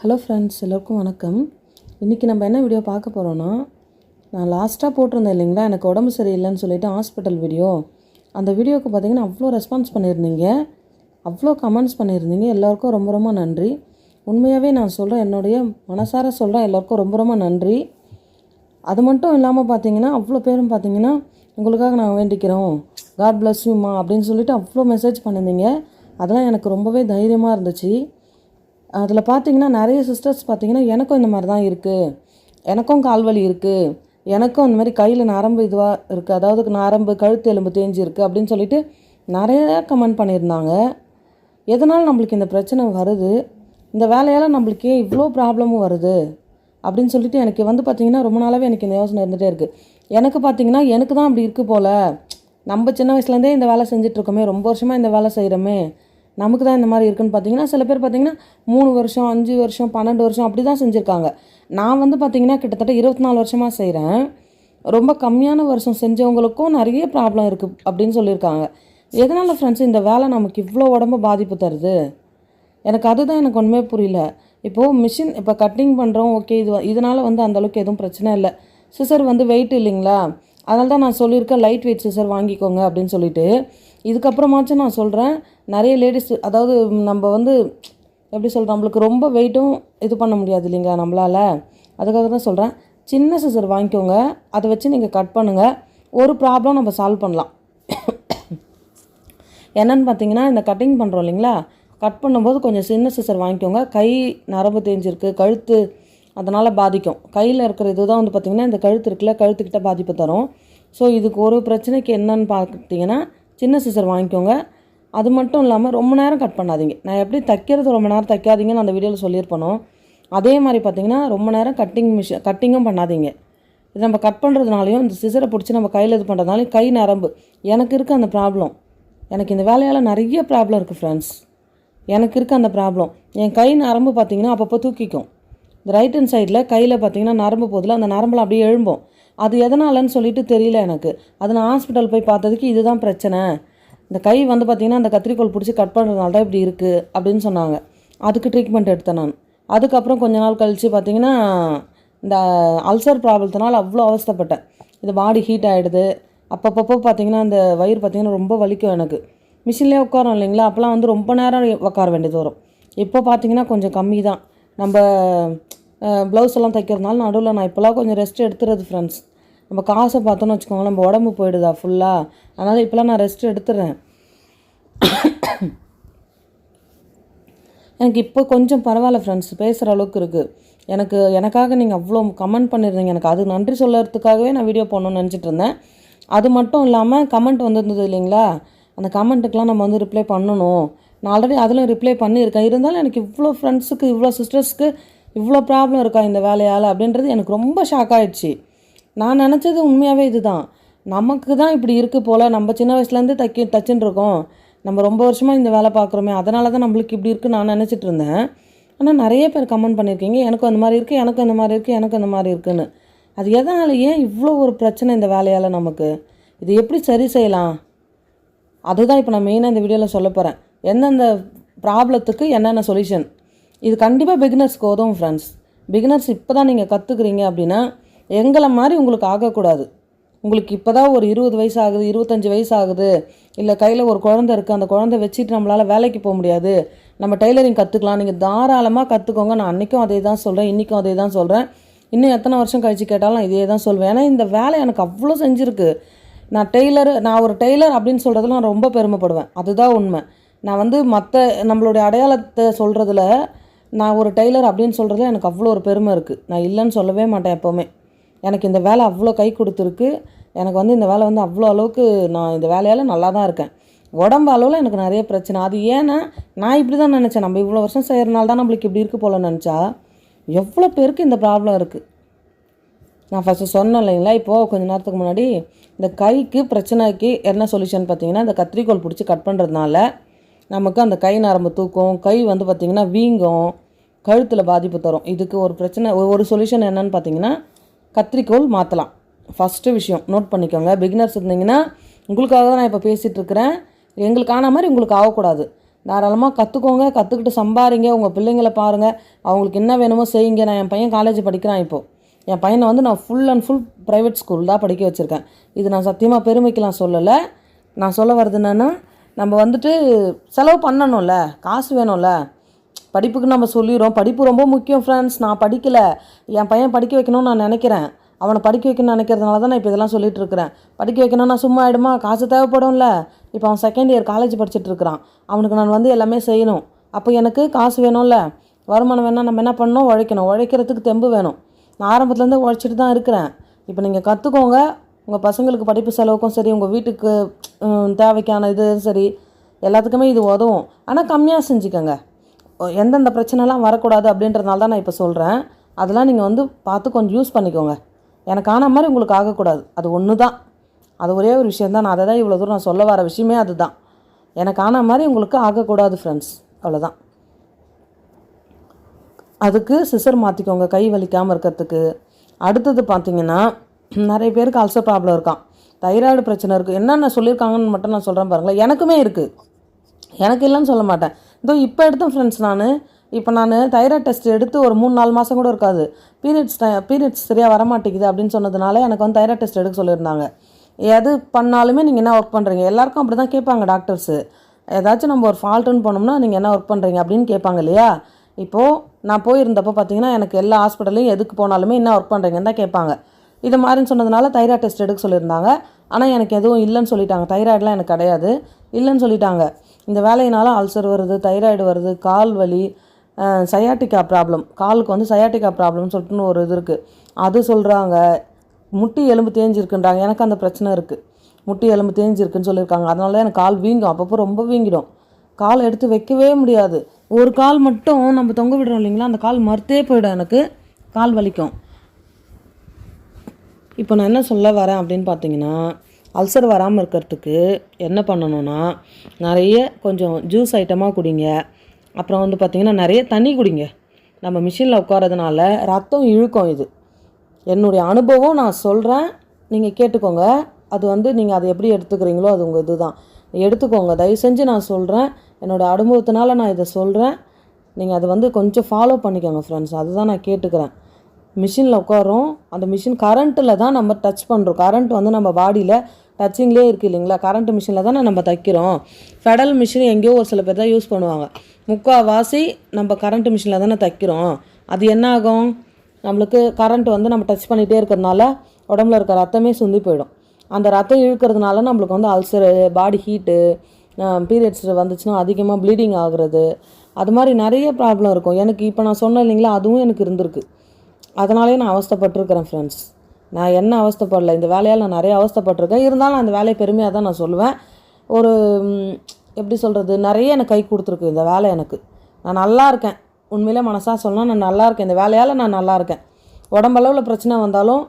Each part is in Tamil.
ஹலோ ஃப்ரெண்ட்ஸ் எல்லோருக்கும் வணக்கம். இன்றைக்கி நம்ம என்ன வீடியோ பார்க்க போகிறோன்னா நான் லாஸ்ட்டாக போட்டிருந்தேன் இல்லைங்களா? எனக்கு உடம்பு சரியில்லைன்னு சொல்லிவிட்டு ஹாஸ்பிட்டல் வீடியோ அந்த வீடியோவுக்கு பார்த்தீங்கன்னா அவ்வளோ ரெஸ்பான்ஸ் பண்ணியிருந்தீங்க. அவ்வளோ கமெண்ட்ஸ் பண்ணியிருந்தீங்க. எல்லாருக்கும் ரொம்ப ரொம்ப நன்றி. உண்மையாகவே நான் சொல்கிறேன் என்னுடைய மனசார சொல்கிறேன் எல்லாருக்கும் ரொம்ப ரொம்ப நன்றி. அது மட்டும் இல்லாமல் பார்த்தீங்கன்னா அவ்வளோ பேரும் பார்த்தீங்கன்னா உங்களுக்காக நான் வேண்டிக்கிறோம். காட் பிளஸ் யூம்மா அப்படின்னு சொல்லிட்டு அவ்வளோ மெசேஜ் பண்ணியிருந்தீங்க. அதெல்லாம் எனக்கு ரொம்பவே தைரியமாக இருந்துச்சு. அதில் பார்த்தீங்கன்னா நிறைய சிஸ்டர்ஸ் பார்த்தீங்கன்னா எனக்கும் இந்த மாதிரி தான் இருக்குது எனக்கும் கால்வலி இருக்குது எனக்கும் இந்த மாதிரி கையில் நரம்பு இதுவாக இருக்குது அதாவது நரம்பு கழுத்து எலும்பு தேஞ்சு இருக்குது அப்படின்னு சொல்லிட்டு நிறைய கமெண்ட் பண்ணியிருந்தாங்க. எதனால் நம்மளுக்கு இந்த பிரச்சனை வருது? இந்த வேலையால் நம்மளுக்கு ஏன் இவ்வளோ ப்ராப்ளமும் வருது. அப்படின்னு சொல்லிட்டு எனக்கு வந்து பார்த்திங்கன்னா ரொம்ப நாளாகவே எனக்கு இந்த யோசனை இருந்துகிட்டே இருக்குது எனக்கு பார்த்தீங்கன்னா எனக்கு தான் அப்படி இருக்குது போல். நம்ம சின்ன வயசுலேருந்தே இந்த வேலை செஞ்சிட்ருக்கோமே ரொம்ப வருஷமாக இந்த வேலை செய்கிறோமே நமக்கு தான் இந்த மாதிரி இருக்குன்னு பார்த்தீங்கன்னா சில பேர் பார்த்தீங்கன்னா மூணு வருஷம் அஞ்சு வருஷம் பன்னெண்டு வருஷம் அப்படி தான் செஞ்சுருக்காங்க. நான் வந்து பார்த்தீங்கன்னா கிட்டத்தட்ட இருபத்தி நாலு வருஷமாக செய்கிறேன் ரொம்ப கம்மியான வருஷம் செஞ்சவங்களுக்கும் நிறைய ப்ராப்ளம் இருக்குது அப்படின்னு சொல்லியிருக்காங்க. எதனால் ஃப்ரெண்ட்ஸ் இந்த வேலை நமக்கு இவ்வளோ உடம்பு பாதிப்பு தருது? எனக்கு அதுதான் எனக்கு ஒன்றுமே புரியல. இப்போது மிஷின் இப்போ கட்டிங் பண்ணுறோம் ஓகே இது இதனால் வந்து அந்தளவுக்கு எதுவும் பிரச்சனை இல்லை. சிசர் வந்து வெயிட் இல்லைங்களா? அதனால தான் நான் சொல்லியிருக்கேன் லைட் வெயிட் சிசர் வாங்கிக்கோங்க அப்படின்னு சொல்லிட்டு. இதுக்கப்புறமாச்சும் நான் சொல்கிறேன் நிறைய லேடிஸ் அதாவது நம்ம வந்து எப்படி சொல்கிறோம் நம்மளுக்கு ரொம்ப வெயிட்டும் இது பண்ண முடியாது இல்லைங்க நம்மளால். அதுக்காக தான் சொல்கிறேன் சின்ன சிசர் வாங்கிக்கோங்க அதை வச்சு நீங்கள் கட் பண்ணுங்கள் ஒரு ப்ராப்ளம் நம்ம சால்வ் பண்ணலாம். என்னென்னு பார்த்தீங்கன்னா இந்த கட்டிங் பண்ணுறோம் இல்லைங்களா கட் பண்ணும்போது கொஞ்சம் சின்ன சிசர் வாங்கிக்கோங்க கை நரம்பு தேஞ்சிருக்கு கழுத்து அதனால் பாதிக்கும். கையில் இருக்கிற இதுதான் வந்து பார்த்திங்கன்னா இந்த கழுத்து இருக்குல்ல கழுத்துக்கிட்ட பாதிப்பு தரும். ஸோ இதுக்கு ஒரு பிரச்சனைக்கு என்னன்னு பார்த்தீங்கன்னா சின்ன சிசர் வாங்கிக்கோங்க. அது மட்டும் இல்லாமல் ரொம்ப நேரம் கட் பண்ணாதீங்க. நான் எப்படி தைக்கிறது ரொம்ப நேரம் தைக்காதீங்கன்னு அந்த வீடியோவில் சொல்லியிருப்பனோ அதே மாதிரி பார்த்தீங்கன்னா ரொம்ப நேரம் கட்டிங் மிஷின் கட்டிங்கும் பண்ணாதீங்க. இது நம்ம கட் பண்ணுறதுனாலையும் இந்த சிசரை பிடிச்சி நம்ம கையில் இது பண்ணுறதுனாலையும் கை நரம்பு. எனக்கு இருக்க அந்த ப்ராப்ளம் எனக்கு இந்த வேலையால் நிறைய ப்ராப்ளம் இருக்குது ஃப்ரெண்ட்ஸ் எனக்கு இருக்க அந்த ப்ராப்ளம் என் கை நரம்பு பார்த்தீங்கன்னா அப்பப்போ தூக்கிக்கும். இந்த ரைட் ஹேண்ட் சைடில் கையில் பார்த்தீங்கன்னா நரம்பு போதில் அந்த நரம்பில் அப்படியே எழும்பும். அது எதனாலன்னு சொல்லிட்டு தெரியல எனக்கு. அது நான் ஹாஸ்பிட்டல் போய் பார்த்ததுக்கு இதுதான் பிரச்சனை. இந்த கை வந்து பார்த்திங்கன்னா அந்த கத்திரிக்கோல் பிடிச்சி கட் பண்ணுறதுனால தான் இப்படி இருக்குது அப்படின்னு சொன்னாங்க. அதுக்கு ட்ரீட்மெண்ட் எடுத்தேன் நான். அதுக்கப்புறம் கொஞ்ச நாள் கழித்து பார்த்தீங்கன்னா இந்த அல்சர் ப்ராப்ளத்தினால் அவ்வளோ அவஸ்தைப்பட்டேன். இது பாடி ஹீட் ஆகிடுது அப்பப்பப்போ பார்த்தீங்கன்னா அந்த வயிறு பார்த்திங்கன்னா ரொம்ப வலிக்கும் எனக்கு. மிஷின்லேயே உட்காரோம் இல்லைங்களா? அப்போலாம் வந்து ரொம்ப நேரம் உட்கார வேண்டியது வரும். இப்போ பார்த்தீங்கன்னா கொஞ்சம் கம்மி தான் நம்ம ப்ளவுஸ் எல்லாம் தைக்கிறதுனால நடுவில் நான் இப்போலாம் கொஞ்சம் ரெஸ்ட் எடுத்துறது ஃப்ரெண்ட்ஸ் நம்ம காசை பார்த்தோன்னு வச்சுக்கோங்களேன் நம்ம உடம்பு போயிடுதா ஃபுல்லாக அதனால் இப்போலாம் நான் ரெஸ்ட் எடுத்துடுறேன் எனக்கு இப்போ கொஞ்சம் பரவாயில்ல ஃப்ரெண்ட்ஸ் பேசுகிற அளவுக்கு இருக்குது எனக்கு எனக்காக நீங்கள் அவ்வளோ கமெண்ட் பண்ணியிருந்தீங்க. எனக்கு அது நன்றி சொல்லறதுக்காகவே நான் வீடியோ போடணும்னு நினச்சிட்டு இருந்தேன். அது மட்டும் இல்லாமல் கமெண்ட் வந்திருந்தது இல்லைங்களா? அந்த கமெண்ட்டுக்கெலாம் நம்ம வந்து ரிப்ளை பண்ணணும். நான் ஆல்ரெடி அதில் ரிப்ளை பண்ணியிருக்கேன். இருந்தாலும் எனக்கு இவ்வளோ ஃப்ரெண்ட்ஸுக்கு இவ்வளோ சிஸ்டர்ஸ்க்கு இவ்வளோ ப்ராப்ளம் இருக்கா இந்த வேலையால் அப்படின்றது எனக்கு ரொம்ப ஷாக் ஆகிடுச்சு நான் நினச்சது உண்மையாகவே இதுதான். நமக்கு தான் இப்படி இருக்குது போல் நம்ம சின்ன வயசுலேருந்து தைக்க தச்சுன்னு இருக்கோம். நம்ம ரொம்ப வருஷமாக இந்த வேலை பார்க்குறோமே அதனால தான் நம்மளுக்கு இப்படி இருக்குன்னு நான் நினச்சிட்டு இருந்தேன். ஆனால் நிறைய பேர் கமெண்ட் பண்ணியிருக்கீங்க எனக்கும் அந்த மாதிரி இருக்குது எனக்கும் அந்த மாதிரி இருக்குது எனக்கும் அந்த மாதிரி இருக்குதுன்னு அது எதனால் ஏன் இவ்வளோ ஒரு பிரச்சனை இந்த வேலையால் நமக்கு? இது எப்படி சரி செய்யலாம்? அதுதான் இப்போ நான் மெயினாக இந்த வீடியோவில் சொல்ல போகிறேன் எந்தெந்த ப்ராப்ளத்துக்கு என்னென்ன சொல்யூஷன் இது கண்டிப்பாக பிகினர்ஸ்க்கு உதவும் ஃப்ரெண்ட்ஸ் பிகினர்ஸ் இப்போ தான் நீங்கள் கற்றுக்குறீங்க அப்படின்னா எங்களை மாதிரி உங்களுக்கு ஆகக்கூடாது. உங்களுக்கு இப்போ தான் ஒரு இருபது வயசு ஆகுது இருபத்தஞ்சி வயசு ஆகுது இல்லை கையில் ஒரு குழந்தை இருக்குது அந்த குழந்தை வச்சுட்டு நம்மளால் வேலைக்கு போக முடியாது. நம்ம டெய்லரிங் கற்றுக்கலாம் நீங்கள் தாராளமாக கற்றுக்கோங்க நான் அன்றைக்கும் அதே தான் சொல்கிறேன் இன்றைக்கும் அதே தான் சொல்கிறேன் இன்னும் எத்தனை வருஷம் கழித்து கேட்டாலும் இதே தான் சொல்வேன். ஏன்னா இந்த வேலை எனக்கு அவ்வளோ செஞ்சுருக்கு. நான் டெய்லர் நான் ஒரு டெய்லர் அப்படின்னு சொல்கிறதுல நான் ரொம்ப பெருமைப்படுவேன். அதுதான் உண்மை. நான் வந்து மற்ற நம்மளுடைய அடையாளத்தை சொல்கிறதுல நான் ஒரு டெய்லர் அப்படின்னு சொல்கிறதுல எனக்கு அவ்வளோ ஒரு பெருமை இருக்குது நான் இல்லைன்னு சொல்லவே மாட்டேன் எப்போவுமே. எனக்கு இந்த வேலை அவ்வளோ கை கொடுத்துருக்கு. எனக்கு வந்து இந்த வேலை வந்து அவ்வளோ அளவுக்கு நான் இந்த வேலையால் நல்லா தான் இருக்கேன். உடம்பு அளவில் எனக்கு நிறைய பிரச்சனை. அது ஏன்னா நான் இப்படி தான் நினச்சேன். நம்ம இவ்வளோ வருஷம் செய்கிறனால தான் நம்மளுக்கு இப்படி இருக்கு போல நினச்சா எவ்வளோ பேருக்கு இந்த ப்ராப்ளம் இருக்குது நான் ஃபஸ்ட்டு சொன்னேன் இல்லைங்களா? இப்போது கொஞ்ச நேரத்துக்கு முன்னாடி இந்த கைக்கு பிரச்சனைக்கு என்ன சொல்யூஷன் பார்த்தீங்கன்னா இந்த கத்திரிக்கோல் பிடிச்சி கட் பண்ணுறதுனால நமக்கு அந்த கை நரம்பு தூக்கும் கை வந்து பார்த்திங்கன்னா வீங்கும் கழுத்தில் பாதிப்பு தரும். இதுக்கு ஒரு பிரச்சனை ஒரு சொல்யூஷன் என்னன்னு பார்த்தீங்கன்னா கத்திரிக்கோள் மாற்றலாம் ஃபஸ்ட்டு விஷயம் நோட் பண்ணிக்கோங்க. பிகினர்ஸ் இருந்தீங்கன்னா உங்களுக்காக தான் நான் இப்போ பேசிகிட்டு இருக்கிறேன். எங்களுக்கு மாதிரி உங்களுக்கு ஆகக்கூடாது. தாராளமாக கற்றுக்கோங்க கற்றுக்கிட்டு சம்பாரிங்க. உங்கள் பிள்ளைங்களை பாருங்கள் அவங்களுக்கு என்ன வேணுமோ செய்யுங்க. நான் என் பையன் காலேஜ் படிக்கிறான் இப்போது என் பையனை வந்து நான் full and full private school தான் படிக்க வச்சுருக்கேன். இது நான் சத்தியமாக பெருமைக்கெலாம் சொல்லலை. நான் சொல்ல வர்றது என்னென்னா நம்ம வந்துட்டு செலவு பண்ணணும்ல காசு வேணும்ல. படிப்புக்கு நம்ம சொல்லிடுறோம். படிப்பு ரொம்ப முக்கியம் ஃப்ரெண்ட்ஸ் நான் படிக்கலை. என் பையன் படிக்க வைக்கணும்னு நான் நினைக்கிறேன். அவனை படிக்க வைக்கணும்னு நினைக்கிறதுனால தான் நான் இப்போ இதெல்லாம் சொல்லிட்டு இருக்கிறேன். படிக்க வைக்கணும்னா சும்மா ஆகிடுமா காசு தேவைப்படும்ல. இப்போ அவன் செகண்ட் இயர் காலேஜ் படிச்சுட்டு இருக்கிறான். அவனுக்கு நான் வந்து எல்லாமே செய்யணும். அப்போ எனக்கு காசு வேணும்ல. வருமானம் வேணால் நம்ம என்ன பண்ணணும்? உழைக்கணும். உழைக்கிறதுக்கு தெம்பு வேணும். நான் ஆரம்பத்துலேருந்து உழைச்சிட்டு தான் இருக்கிறேன். இப்போ நீங்கள் கற்றுக்கோங்க உங்கள் பசங்களுக்கு படிப்பு செலவுக்கும் சரி உங்கள் வீட்டுக்கு தேவைக்கான இது சரி எல்லாத்துக்குமே இது உதவும். ஆனால் கம்மியாக செஞ்சுக்கோங்க. எந்தெந்த பிரச்சனைலாம் வரக்கூடாது அப்படின்றதுனால தான் நான் இப்போ சொல்கிறேன் அதெல்லாம் நீங்கள் வந்து பார்த்து கொஞ்சம் யூஸ் பண்ணிக்கோங்க. எனக்கு ஆன மாதிரி உங்களுக்கு ஆகக்கூடாது. அது ஒன்று தான் அது ஒரே ஒரு விஷயம் தான். நான் அதை தான் இவ்வளோ தூரம் நான் சொல்ல வர விஷயமே அதுதான். எனக்கு ஆன மாதிரி உங்களுக்கு ஆகக்கூடாது ஃப்ரெண்ட்ஸ் அவ்வளோதான் அதுக்கு சிசர் மாற்றிக்கோங்க கை வலிக்காமல் இருக்கிறதுக்கு. அடுத்தது பார்த்திங்கன்னா நிறைய பேருக்கு அல்சர் ப்ராப்ளம் இருக்கான் தைராய்டு பிரச்சனை இருக்குது என்னென்ன சொல்லியிருக்காங்கன்னு மட்டும் நான் சொல்கிறேன் பாருங்களேன். எனக்குமே இருக்குது எனக்கு இல்லைன்னு சொல்ல மாட்டேன். இதோ இப்போ எடுத்தேன் ஃப்ரெண்ட்ஸ் நான் இப்போ நான் தைராய்டு டெஸ்ட் எடுத்து ஒரு மூணு நாலு மாதம் கூட இருக்காது. பீரியட்ஸ் பீரியட்ஸ் சரியாக வரமாட்டேங்குது அப்படின்னு சொன்னதுனால எனக்கு வந்து தைராய்டு டெஸ்ட் எடுக்க சொல்லியிருந்தாங்க. எது பண்ணாலுமே நீங்கள் என்ன ஒர்க் பண்ணுறீங்க எல்லாருக்கும் அப்படி தான் கேட்பாங்க டாக்டர்ஸு ஏதாச்சும் நம்ம ஒரு ஃபால்ட்டுன்னு போனோம்னா நீங்கள் என்ன ஒர்க் பண்ணுறீங்க அப்படின்னு கேட்பாங்க இல்லையா? இப்போது நான் போயிருந்தப்போ பார்த்தீங்கன்னா எனக்கு எல்லா ஹாஸ்பிட்டல்லையும் எதுக்கு போனாலுமே என்ன ஒர்க் பண்ணுறீங்கன்னு தான் கேட்பாங்க. இது மாதிரின்னு சொன்னதுனால தைராய்டு டெஸ்ட் எடுக்க சொல்லியிருந்தாங்க. ஆனால் எனக்கு எதுவும் இல்லைன்னு சொல்லிட்டாங்க. தைராய்டுலாம் எனக்கு கிடையாது. இல்லைன்னு சொல்லிட்டாங்க. இந்த வேலையினால அல்சர் வருது தைராய்டு வருது கால் வலி சயாட்டிக்கா ப்ராப்ளம். காலுக்கு வந்து சயாட்டிக்கா ப்ராப்ளம்னு சொல்லிட்டுன்னு ஒரு இது இருக்குது அது சொல்கிறாங்க முட்டி எலும்பு தேஞ்சிருக்குன்றாங்க. எனக்கு அந்த பிரச்சனை இருக்குது முட்டி எலும்பு தேஞ்சிருக்குன்னு சொல்லியிருக்காங்க. அதனால தான் எனக்கு கால் வீங்கும். அப்பப்போ ரொம்ப வீங்கிடும். கால் எடுத்து வைக்கவே முடியாது. ஒரு கால் மட்டும் நம்ம தொங்க விடுறோம் இல்லைங்களா? அந்த கால் மறுத்தே போயிடும் எனக்கு. கால் வலிக்கும். இப்போ நான் என்ன சொல்ல வரேன் அப்படின்னு பார்த்தீங்கன்னா அல்சர் வராமல் இருக்கிறதுக்கு என்ன பண்ணணும்னா நிறைய கொஞ்சம் ஜூஸ் ஐட்டமாக குடிங்க. அப்புறம் வந்து பார்த்திங்கன்னா நிறைய தண்ணி குடிங்க. நம்ம மிஷினில் உட்காரதுனால ரத்தம் இழுக்கும் இது. என்னுடைய அனுபவம் நான் சொல்கிறேன் நீங்கள் கேட்டுக்கோங்க. அது வந்து நீங்கள் அதை எப்படி எடுத்துக்கிறீங்களோ அது உங்கள் இதுதான். எடுத்துக்கோங்க. தயவு செஞ்சு நான் சொல்கிறேன் என்னோடய அனுபவத்தினால நான் இதை சொல்கிறேன் நீங்கள் அதை வந்து கொஞ்சம் ஃபாலோ பண்ணிக்கோங்க ஃப்ரெண்ட்ஸ் அதுதான் நான் கேட்டுக்கிறேன். மிஷினில் உட்காரோம் அந்த மிஷின் கரண்ட்டில் தான் நம்ம டச் பண்ணுறோம் கரண்ட் வந்து நம்ம பாடியில் டச்சிங்லேயே இருக்குது இல்லைங்களா? கரண்ட் மிஷினில் தானே நம்ம தைக்கிறோம். ஃபெடல் மிஷின் எங்கேயோ ஒரு சில பேர் தான் யூஸ் பண்ணுவாங்க. முக்கால்வாசி நம்ம கரண்ட் மிஷினில் தானே தைக்கிறோம். அது என்ன ஆகும்? நம்மளுக்கு கரண்ட் வந்து நம்ம டச் பண்ணிகிட்டே இருக்கிறதுனால உடம்புல இருக்க ரத்தமே சுந்தி போயிடும். அந்த ரத்தம் இழுக்கிறதுனால நம்மளுக்கு வந்து அல்சரு பாடி ஹீட்டு பீரியட்ஸ் வந்துச்சுன்னா அதிகமாக ப்ளீடிங் ஆகுறது. அது மாதிரி நிறைய ப்ராப்ளம் இருக்கும். எனக்கு இப்போ நான் சொன்னேன் இல்லைங்களா? அதுவும் எனக்கு இருந்திருக்கு. அதனாலே நான் அவஸ்தைப்பட்டிருக்கிறேன் ஃப்ரெண்ட்ஸ் நான் என்ன அவஸ்தைப்படல? இந்த வேலையால் நான் நிறைய அவஸ்தைப்பட்டிருக்கேன். இருந்தாலும் அந்த வேலையை பெருமையாக தான் நான் சொல்லுவேன். ஒரு எப்படி சொல்கிறது நிறைய எனக்கு கை கொடுத்துருக்கு இந்த வேலை எனக்கு. நான் நல்லா இருக்கேன். உண்மையிலே மனசாக சொன்னால் நான் நல்லா இருக்கேன். இந்த வேலையால் நான் நல்லா இருக்கேன். உடம்பளவில் பிரச்சனை வந்தாலும்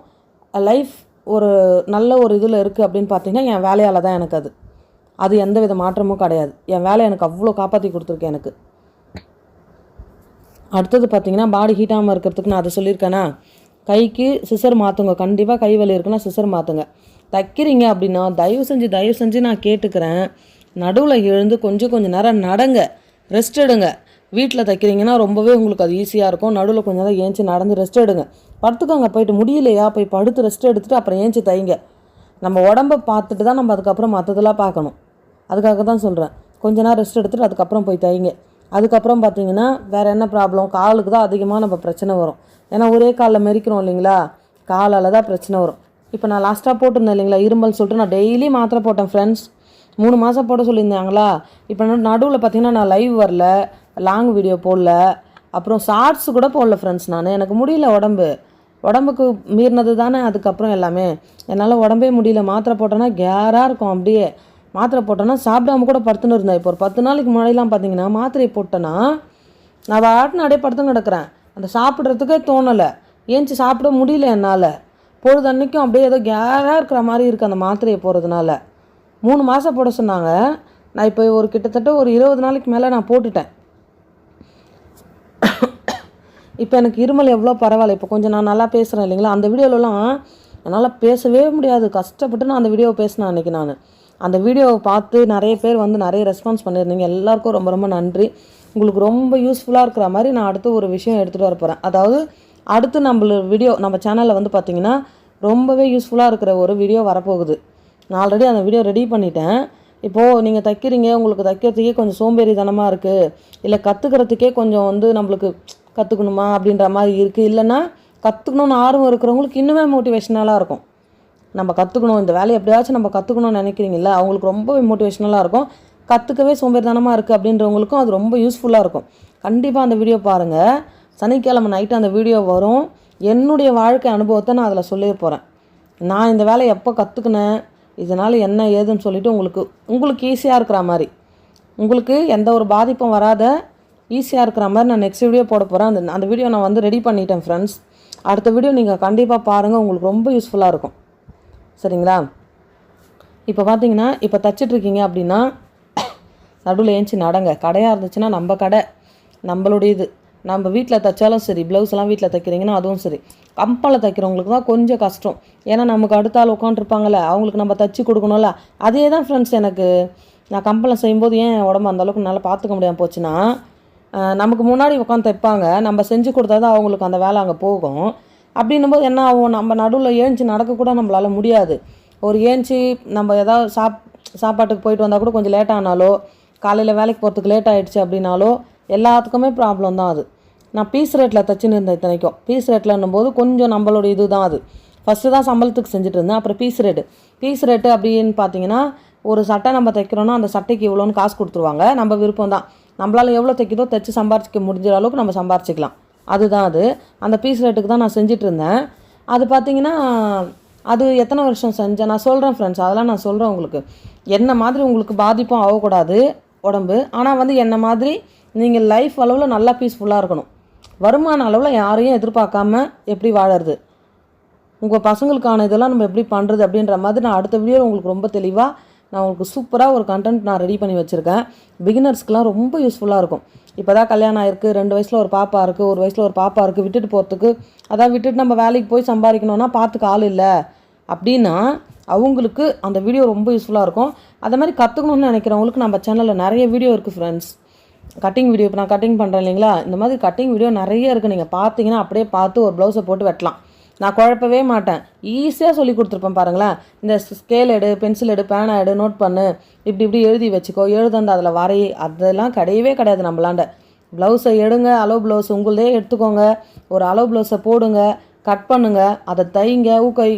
லைஃப் ஒரு நல்ல ஒரு இதில் இருக்குது அப்படின்னு பார்த்தீங்கன்னா என் வேலையால் தான் எனக்கு அது. அது எந்த வித மாற்றமும் கிடையாது. என் வேலை எனக்கு அவ்வளோ காப்பாற்றி கொடுத்துருக்கு எனக்கு. அடுத்தது பார்த்தீங்கன்னா பாடி ஹீட்டாமல் இருக்கிறதுக்கு நான் அதை சொல்லியிருக்கேனா? கைக்கு சிசர் மாற்றுங்க கண்டிப்பாக கை வலி இருக்குன்னா சிசர் மாற்றுங்க தைக்கிறீங்க அப்படின்னா தயவு செஞ்சு தயவு செஞ்சு நான் கேட்டுக்கிறேன். நடுவில் எழுந்து கொஞ்சம் கொஞ்சம் நேரம் நடங்க. ரெஸ்ட் எடுங்க. வீட்டில் தைக்கிறீங்கன்னா ரொம்பவே உங்களுக்கு அது ஈஸியாக இருக்கும். நடுவில் கொஞ்சம் நேரம் ஏஞ்சி நடந்து ரெஸ்ட் எடுங்க. படுத்துக்கோங்க. போயிட்டு முடியலையா? போய் படுத்து ரெஸ்ட் எடுத்துட்டு அப்புறம் ஏஞ்சி தைங்க. நம்ம உடம்ப பார்த்துட்டு தான் நம்ம அதுக்கப்புறம் மற்றதெல்லாம் பார்க்கணும். அதுக்காக தான் சொல்கிறேன் கொஞ்ச நேரம் ரெஸ்ட் எடுத்துகிட்டு அதுக்கப்புறம் போய் தைங்க. அதுக்கப்புறம் பார்த்தீங்கன்னா வேறு என்ன ப்ராப்ளம் காலுக்கு தான் அதிகமாக நம்ம பிரச்சனை வரும். ஏன்னா ஒரே காலில் மெரிக்கிறோம் இல்லைங்களா? காலால் தான் பிரச்சனை வரும். இப்போ நான் லாஸ்ட்டாக போட்டிருந்தேன் இல்லைங்களா? இருமல் சொல்லிட்டு நான் டெய்லி மாத்திரை போட்டேன் ஃப்ரெண்ட்ஸ் மூணு மாதம் போட சொல்லியிருந்தாங்களா? இப்போ நடுவில் பார்த்தீங்கன்னா நான் லைவ் வரல லாங் வீடியோ போடல. அப்புறம் ஷார்ட்ஸ் கூட போடல ஃப்ரெண்ட்ஸ் நான். எனக்கு முடியல உடம்பு. உடம்புக்கு மீறினது தானே அதுக்கப்புறம் எல்லாமே. என்னால் உடம்பே முடியல. மாத்திரை போட்டேன்னா கேராக இருக்கும் அப்படியே. மாத்திரை போட்டேன்னா சாப்பிடாம கூட படுத்துன்னு இருந்தேன் இப்போ ஒரு பத்து நாளைக்கு முன்னாடிலாம் பார்த்தீங்கன்னா மாத்திரையை போட்டேன்னா நான் ஆட்டின அப்படியே படுத்து கிடக்கிறேன். அந்த சாப்பிட்றதுக்கே தோணலை. ஏஞ்சி சாப்பிட முடியல என்னால்? பொழுது அன்றைக்கும் அப்படியே ஏதோ கேராக இருக்கிற மாதிரி இருக்குது அந்த மாத்திரையை போடுறதுனால. மூணு மாதம் போட சொன்னாங்க. நான் இப்போ ஒரு கிட்டத்தட்ட ஒரு இருபது நாளைக்கு மேலே நான் போட்டுட்டேன். இப்போ எனக்கு இருமல் எவ்வளோ பரவாயில்ல. இப்போ கொஞ்சம் நான் நல்லா பேசுகிறேன் இல்லைங்களா? அந்த வீடியோலலாம் என்னால் பேசவே முடியாது. கஷ்டப்பட்டு நான் அந்த வீடியோவை பேசினேன் அன்றைக்கி நான். அந்த வீடியோவை பார்த்து நிறைய பேர் வந்து நிறைய ரெஸ்பான்ஸ் பண்ணியிருந்தீங்க. எல்லாருக்கும் ரொம்ப ரொம்ப நன்றி. உங்களுக்கு ரொம்ப யூஸ்ஃபுல்லாக இருக்கிற மாதிரி நான் அடுத்து ஒரு விஷயம் எடுத்துகிட்டு வர போகிறேன் அதாவது அடுத்து நம்மள வீடியோ நம்ம சேனலில் வந்து பார்த்திங்கன்னா ரொம்பவே யூஸ்ஃபுல்லாக இருக்கிற ஒரு வீடியோ வரப்போகுது. நான் ஆல்ரெடி அந்த வீடியோ ரெடி பண்ணிட்டேன். இப்போது நீங்கள் தைக்கிறீங்க உங்களுக்கு தைக்கிறதுக்கே கொஞ்சம் சோம்பேறித்தனமாக இருக்குது இல்லை கற்றுக்கிறதுக்கே கொஞ்சம் வந்து நம்மளுக்கு கற்றுக்கணுமா அப்படின்ற மாதிரி இருக்குது இல்லைன்னா கற்றுக்கணுன்னு ஆர்வம் இருக்கிறவங்களுக்கு இன்னுமே மோட்டிவேஷனலாக இருக்கும். நம்ம கற்றுக்கணும் இந்த வேலையை எப்படியாச்சும் நம்ம கற்றுக்கணும்னு நினைக்கிறீங்களா அவங்களுக்கு ரொம்ப மோட்டிவேஷ்னலாக இருக்கும். கற்றுக்கவே சோம்பேறித்தனமாக இருக்குது அப்படின்றவங்களுக்கும் அது ரொம்ப யூஸ்ஃபுல்லாக இருக்கும். கண்டிப்பாக அந்த வீடியோ பாருங்கள் சனிக்கிழமை நைட்டு அந்த வீடியோ வரும். என்னுடைய வாழ்க்கை அனுபவத்தை நான் அதில் சொல்லிட போகிறேன் நான் இந்த வேலையை எப்போ கற்றுக்கினேன் இதனால் என்ன ஏதுன்னு சொல்லிட்டு உங்களுக்கு உங்களுக்கு ஈஸியாக இருக்கிற மாதிரி. உங்களுக்கு எந்த ஒரு பாதிப்பும் வராத ஈஸியாக இருக்கிற மாதிரி நான் நெக்ஸ்ட் வீடியோ போட போகிறேன் அந்த அந்த வீடியோ நான் வந்து ரெடி பண்ணிட்டேன் ஃப்ரெண்ட்ஸ் அடுத்த வீடியோ நீங்கள் கண்டிப்பாக பாருங்கள் உங்களுக்கு ரொம்ப யூஸ்ஃபுல்லாக இருக்கும். சரிங்களா? இப்போ பார்த்தீங்கன்னா இப்போ தச்சிட்ருக்கீங்க அப்படின்னா நடுவில் ஏஞ்சி நடங்க. கடையாக இருந்துச்சுன்னா நம்ம கடை நம்மளுடைய இது நம்ம வீட்டில் தைச்சாலும் சரி ப்ளவுஸ்லாம் வீட்டில் தைக்கிறீங்கன்னா அதுவும் சரி. கம்பனில் தைக்கிறவங்களுக்கு தான் கொஞ்சம் கஷ்டம். ஏன்னா நமக்கு அடுத்த ஆள் உட்காந்துருப்பாங்கல்ல அவங்களுக்கு நம்ம தச்சு கொடுக்கணும்ல அதே தான் ஃப்ரெண்ட்ஸ் எனக்கு. நான் கம்பனில் செய்யும்போது ஏன் உடம்பு அந்த அளவுக்கு நல்லா பார்த்துக்க முடியாமல் போச்சுன்னா நமக்கு முன்னாடி உட்காந்து தைப்பாங்க. நம்ம செஞ்சு கொடுத்தா தான் அவங்களுக்கு அந்த வேலை அங்கே போகும். அப்படின்னும் போது என்ன ஆகும்? நம்ம நடுவில் ஏஞ்சி நடக்கக்கூட நம்மளால் முடியாது. ஒரு ஏஞ்சி நம்ம ஏதாவது சாப் சாப்பாட்டுக்கு போயிட்டு வந்தால் கூட கொஞ்சம் லேட் ஆனாலோ காலையில் வேலைக்கு போகிறதுக்கு லேட் ஆகிடுச்சு அப்படின்னாலோ எல்லாத்துக்குமே ப்ராப்ளம் தான் அது. நான் பீஸ் ரேட்டில் தச்சுன்னு இருந்தேன் இத்தனைக்கும். பீஸ் ரேட்டில்ன்னும் போது கொஞ்சம் நம்மளோட இது தான் அது. ஃபஸ்ட்டு தான் சம்பளத்துக்கு செஞ்சுட்டு இருந்தேன். அப்புறம் பீஸ் ரேட்டு. பீஸ் ரேட்டு அப்படின்னு பார்த்தீங்கன்னா ஒரு சட்டை நம்ம தைக்கிறோன்னா அந்த சட்டைக்கு இவ்வளோன்னு காசு கொடுத்துருவாங்க. நம்ம விருப்பம் தான் நம்மளால் எவ்வளோ தைக்குதோ தைச்சு சம்பாரிச்சிக்க முடிஞ்ச அளவுக்கு நம்ம சம்பாரிச்சிக்கலாம். அதுதான் அது. அந்த பீஸ் ரேட்டுக்கு தான் நான் செஞ்சிட்ருந்தேன் அது பார்த்தீங்கன்னா அது எத்தனை வருஷம் செஞ்சேன் நான் சொல்கிறேன் ஃப்ரெண்ட்ஸ் அதெல்லாம் நான் சொல்கிறேன் உங்களுக்கு. என்ன மாதிரி உங்களுக்கு பாதிப்பும் ஆகக்கூடாது உடம்பு. ஆனால் வந்து என்ன மாதிரி நீங்கள் லைஃப் அளவில் நல்லா பீஸ்ஃபுல்லாக இருக்கணும். வருமான அளவில் யாரையும் எதிர்பார்க்காம எப்படி வாழறது? உங்கள் பசங்களுக்கான இதெல்லாம் நம்ம எப்படி பண்ணுறது அப்படின்ற மாதிரி நான் அடுத்த வீடியோவில் உங்களுக்கு ரொம்ப தெளிவாக நான் உங்களுக்கு சூப்பராக ஒரு கண்டென்ட் நான் ரெடி பண்ணி வச்சுருக்கேன். பிகினர்ஸ்க்குலாம் ரொம்ப யூஸ்ஃபுல்லாக இருக்கும். இப்போ தான் கல்யாணம் ஆயிருக்கு ரெண்டு வயசில் ஒரு பாப்பா இருக்குது ஒரு வயசில் ஒரு பாப்பா இருக்குது விட்டுட்டு போகிறதுக்கு அதான் விட்டுட்டு நம்ம வேலைக்கு போய் சம்பாதிக்கணும்னா பார்த்துக்க ஆள் இல்லை. அப்படின்னா அவங்களுக்கு அந்த வீடியோ ரொம்ப யூஸ்ஃபுல்லாக இருக்கும். அதே மாதிரி கற்றுக்கணும்னு நினைக்கிறவங்களுக்கு நம்ம சேனலில் நிறைய வீடியோ இருக்குது ஃப்ரெண்ட்ஸ் கட்டிங் வீடியோ இப்போ நான் கட்டிங் பண்ணுறேன் இல்லைங்களா? இந்த மாதிரி கட்டிங் வீடியோ நிறைய இருக்குது நீங்கள் பார்த்தீங்கன்னா அப்படியே பார்த்து ஒரு ப்ளவுஸை போட்டு வெட்டலாம். நான் குழப்பவே மாட்டேன். ஈஸியாக சொல்லி கொடுத்துருப்பேன் பாருங்களேன். இந்த ஸ்கேல் எடு பென்சில் எடு பேனா எடு நோட் பண்ணு. இப்படி இப்படி எழுதி வச்சுக்கோ. எழுதந்த அதில் வரை அதெல்லாம் கிடையவே கிடையாது நம்மளாண்ட. ப்ளவுஸை எடுங்க அளவு ப்ளவுஸ் உங்களுதே எடுத்துக்கோங்க. ஒரு அளவு ப்ளவுஸை போடுங்க கட் பண்ணுங்க அதை தைங்க ஊக்கை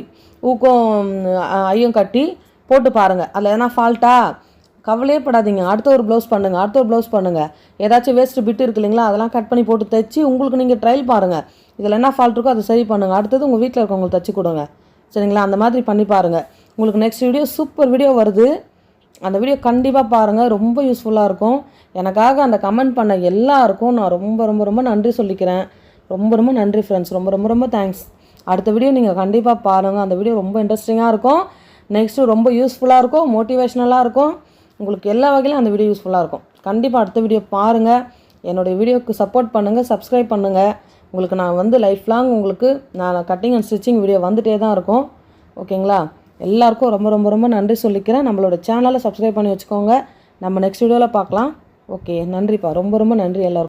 ஊக்கம் ஐயம் கட்டி போட்டு பாருங்கள் அதில் எதனா ஃபால்ட்டா கவலையே படாதீங்க. அடுத்த ஒரு ப்ளவுஸ் பண்ணுங்க. அடுத்த ஒரு ப்ளவுஸ் பண்ணுங்க. ஏதாச்சும் வேஸ்ட் பிட்டு இருக்கு இல்லைங்களா? அதெல்லாம் கட் பண்ணி போட்டு தைச்சி உங்களுக்கு நீங்கள் ட்ரையல் பாருங்கள் இதில் என்ன ஃபால்ட் இருக்கோ அதை சரி பண்ணுங்கள் அடுத்தது உங்கள் வீட்டில் இருக்கவங்களுக்கு தச்சு கொடுங்க. சரிங்களா? அந்த மாதிரி பண்ணி பாருங்கள் உங்களுக்கு நெக்ஸ்ட் வீடியோ சூப்பர் வீடியோ வருது. அந்த வீடியோ கண்டிப்பாக பாருங்கள் ரொம்ப யூஸ்ஃபுல்லாக இருக்கும். எனக்காக அந்த கமெண்ட் பண்ண எல்லாருக்கும் நான் ரொம்ப ரொம்ப ரொம்ப நன்றி சொல்லிக்கிறேன். ரொம்ப ரொம்ப நன்றி ஃப்ரெண்ட்ஸ் ரொம்ப ரொம்ப ரொம்ப தேங்க்ஸ் அடுத்த வீடியோ நீங்கள் கண்டிப்பாக பாருங்கள் அந்த வீடியோ ரொம்ப இன்ட்ரெஸ்டிங்காக இருக்கும். நெக்ஸ்ட்டு ரொம்ப யூஸ்ஃபுல்லாக இருக்கும். மோட்டிவேஷ்னலாக இருக்கும். உங்களுக்கு எல்லா வகையிலும் அந்த வீடியோ யூஸ்ஃபுல்லாக இருக்கும். கண்டிப்பாக அடுத்த வீடியோ பாருங்கள் என்னுடைய வீடியோக்கு சப்போர்ட் பண்ணுங்கள் சப்ஸ்கிரைப் பண்ணுங்கள் உங்களுக்கு நான் வந்து லைஃப் லாங் உங்களுக்கு நான் கட்டிங் அண்ட் ஸ்டிச்சிங் வீடியோ வந்துகிட்டே தான் இருக்கும். ஓகேங்களா எல்லாருக்கும் ரொம்ப ரொம்ப ரொம்ப நன்றி சொல்லிக்கிறேன். நம்மளோட சேனலை சப்ஸ்கிரைப் பண்ணி வச்சுக்கோங்க. நம்ம நெக்ஸ்ட் வீடியோவில் பார்க்கலாம். ஓகே நன்றிப்பா. ரொம்ப ரொம்ப நன்றி எல்லாருக்கும்.